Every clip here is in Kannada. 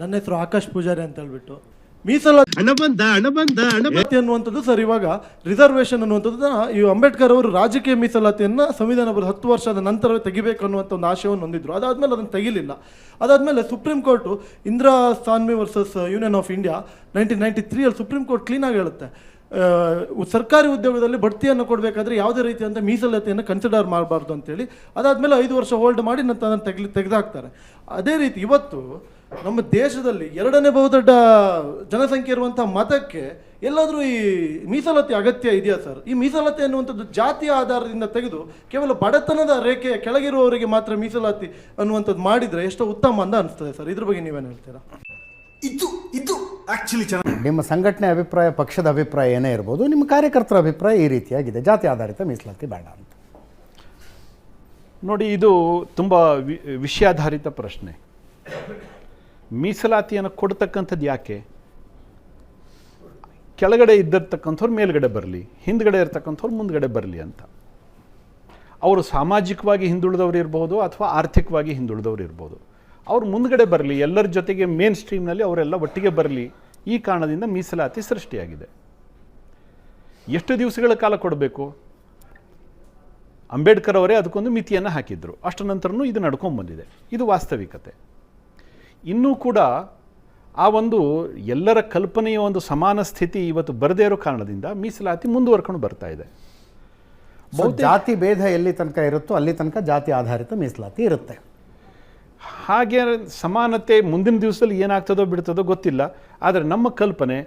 ನನ್ನ ಹೆಸರು ಆಕಾಶ್ ಪೂಜಾರಿ ಅಂತ ಹೇಳ್ಬಿಟ್ಟು. ಮೀಸಲಾತಿ ಹಣ ಬಂದ ಹಣ ಬಂದ ಹಣ ಮೀಸಲಾತಿ ಅನ್ನುವಂಥದ್ದು ಸರ್ ಇವಾಗ ರಿಸರ್ವೇಷನ್ ಅನ್ನುವಂಥದ್ದು ಈ ಅಂಬೇಡ್ಕರ್ ಅವರು ರಾಜಕೀಯ ಮೀಸಲಾತಿಯನ್ನ ಸಂವಿಧಾನ ಬರೆದು ಹತ್ತು ವರ್ಷದ ನಂತರ ತೆಗಿಬೇಕು ಅನ್ನುವಂಥ ಒಂದು ಆಶಯವನ್ನು ಹೊಂದಿದ್ರು. ಅದಾದ್ಮೇಲೆ ಅದನ್ನು ತೆಗಿಲಿಲ್ಲ. ಅದಾದ್ಮೇಲೆ supreme court Indira Sawhney versus union of India nineteen ninety ತ್ರೀಯಲ್ಲಿ supreme court ಕ್ಲೀನಾಗಿ ಹೇಳುತ್ತೆ. ಸರ್ಕಾರಿ ಉದ್ಯೋಗದಲ್ಲಿ ಬಡ್ತಿಯನ್ನು ಕೊಡಬೇಕಾದ್ರೆ ಯಾವುದೇ ರೀತಿಯಾದಂಥ ಮೀಸಲಾತಿಯನ್ನು ಕನ್ಸಿಡರ್ ಮಾಡಬಾರ್ದು ಅಂತೇಳಿ. ಅದಾದಮೇಲೆ ಐದು ವರ್ಷ ಹೋಲ್ಡ್ ಮಾಡಿ ನಂತರ ಅದನ್ನು ತೆಗ್ಲಿ ತೆಗೆದಾಕ್ತಾರೆ. ಅದೇ ರೀತಿ ಇವತ್ತು ನಮ್ಮ ದೇಶದಲ್ಲಿ ಎರಡನೇ ಬಹುದೊಡ್ಡ ಜನಸಂಖ್ಯೆ ಇರುವಂಥ ಮತಕ್ಕೆ ಎಲ್ಲಾದರೂ ಈ ಮೀಸಲಾತಿ ಅಗತ್ಯ ಇದೆಯಾ ಸರ್? ಈ ಮೀಸಲಾತಿ ಅನ್ನುವಂಥದ್ದು ಜಾತಿಯ ಆಧಾರದಿಂದ ತೆಗೆದು ಕೇವಲ ಬಡತನದ ರೇಖೆಯ ಕೆಳಗಿರುವವರಿಗೆ ಮಾತ್ರ ಮೀಸಲಾತಿ ಅನ್ನುವಂಥದ್ದು ಮಾಡಿದರೆ ಎಷ್ಟೋ ಉತ್ತಮ ಅಂತ ಅನಿಸ್ತದೆ ಸರ್. ಇದ್ರ ಬಗ್ಗೆ ನೀವೇನು ಹೇಳ್ತೀರಾ? ಇದು ಇದು ಆಕ್ಚುಲಿ ಚೆನ್ನಾಗಿ ನಿಮ್ಮ ಸಂಘಟನೆ ಅಭಿಪ್ರಾಯ ಪಕ್ಷದ ಅಭಿಪ್ರಾಯ ಏನೇ ಇರ್ಬೋದು ನಿಮ್ಮ ಕಾರ್ಯಕರ್ತರ ಅಭಿಪ್ರಾಯ ಈ ರೀತಿಯಾಗಿದೆ. ಜಾತಿ ಆಧಾರಿತ ಮೀಸಲಾತಿ ಬೇಡ ಅಂತ. ನೋಡಿ ಇದು ತುಂಬ ವಿಷಯಾಧಾರಿತ ಪ್ರಶ್ನೆ. ಮೀಸಲಾತಿಯನ್ನು ಕೊಡ್ತಕ್ಕಂಥದ್ದು ಯಾಕೆ? ಕೆಳಗಡೆ ಇದ್ದಿರ್ತಕ್ಕಂಥವ್ರು ಮೇಲ್ಗಡೆ ಬರಲಿ, ಹಿಂದ್ಗಡೆ ಇರ್ತಕ್ಕಂಥವ್ರು ಮುಂದ್ಗಡೆ ಬರಲಿ ಅಂತ. ಅವರು ಸಾಮಾಜಿಕವಾಗಿ ಹಿಂದುಳಿದವರು ಇರ್ಬೋದು ಅಥವಾ ಆರ್ಥಿಕವಾಗಿ ಹಿಂದುಳಿದವರು ಇರ್ಬೋದು. ಅವ್ರು ಮುಂದ್ಗಡೆ ಬರಲಿ, ಎಲ್ಲರ ಜೊತೆಗೆ ಮೇನ್ ಸ್ಟ್ರೀಮ್ನಲ್ಲಿ ಅವರೆಲ್ಲ ಒಟ್ಟಿಗೆ ಬರಲಿ, ಈ ಕಾರಣದಿಂದ ಮೀಸಲಾತಿ ಸೃಷ್ಟಿಯಾಗಿದೆ. ಎಷ್ಟು ದಿವಸಗಳ ಕಾಲ ಕೊಡಬೇಕು? ಅಂಬೇಡ್ಕರ್ ಅವರೇ ಅದಕ್ಕೊಂದು ಮಿತಿಯನ್ನು ಹಾಕಿದ್ರು. ಅಷ್ಟು ನಂತರನೂ ಇದು ನಡ್ಕೊಂಡು ಬಂದಿದೆ ಇದು ವಾಸ್ತವಿಕತೆ. ಇನ್ನೂ ಕೂಡ ಆ ಒಂದು ಎಲ್ಲರ ಕಲ್ಪನೆಯ ಒಂದು ಸಮಾನ ಸ್ಥಿತಿ ಇವತ್ತು ಬರದೇ ಇರೋ ಕಾರಣದಿಂದ ಮೀಸಲಾತಿ ಮುಂದುವರ್ಕೊಂಡು ಬರ್ತಾ ಇದೆ. ಜಾತಿ ಭೇದ ಎಲ್ಲಿ ತನಕ ಇರುತ್ತೋ ಅಲ್ಲಿ ತನಕ ಜಾತಿ ಆಧಾರಿತ ಮೀಸಲಾತಿ ಇರುತ್ತೆ. ಹಾಗೆ ಸಮಾನತೆ ಮುಂದಿನ ದಿವಸದಲ್ಲಿ ಏನಾಗ್ತದೋ ಬಿಡ್ತದೋ ಗೊತ್ತಿಲ್ಲ. ಆದರೆ ನಮ್ಮ ಕಲ್ಪನೆ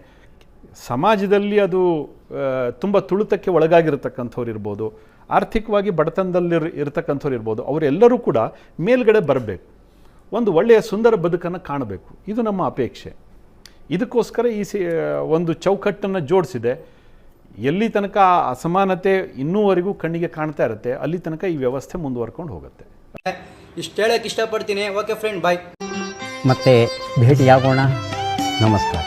ಸಮಾಜದಲ್ಲಿ ಅದು ತುಂಬ ತುಳಿತಕ್ಕೆ ಒಳಗಾಗಿರ್ತಕ್ಕಂಥವ್ರು ಇರ್ಬೋದು ಆರ್ಥಿಕವಾಗಿ ಬಡತನದಲ್ಲಿ ಇರ್ತಕ್ಕಂಥವ್ರು ಇರ್ಬೋದು ಅವರೆಲ್ಲರೂ ಕೂಡ ಮೇಲ್ಗಡೆ ಬರಬೇಕು. ಒಂದು ಒಳ್ಳೆಯ ಸುಂದರ ಬದುಕನ್ನು ಕಾಣಬೇಕು. ಇದು ನಮ್ಮ ಅಪೇಕ್ಷೆ. ಇದಕ್ಕೋಸ್ಕರ ಈ ಸಿ ಒಂದು ಚೌಕಟ್ಟನ್ನು ಜೋಡಿಸಿದೆ. ಎಲ್ಲಿ ತನಕ ಆ ಅಸಮಾನತೆ ಇನ್ನೂವರೆಗೂ ಕಣ್ಣಿಗೆ ಕಾಣ್ತಾ ಇರುತ್ತೆ ಅಲ್ಲಿ ತನಕ ಈ ವ್ಯವಸ್ಥೆ ಮುಂದುವರ್ಕೊಂಡು ಹೋಗುತ್ತೆ. ಇಷ್ಟು ಹೇಳಕ್ಕೆ ಇಷ್ಟಪಡ್ತೀನಿ. ಓಕೆ ಫ್ರೆಂಡ್ ಬಾಯ್ ಮತ್ತೆ ಭೇಟಿಯಾಗೋಣ. ನಮಸ್ಕಾರ.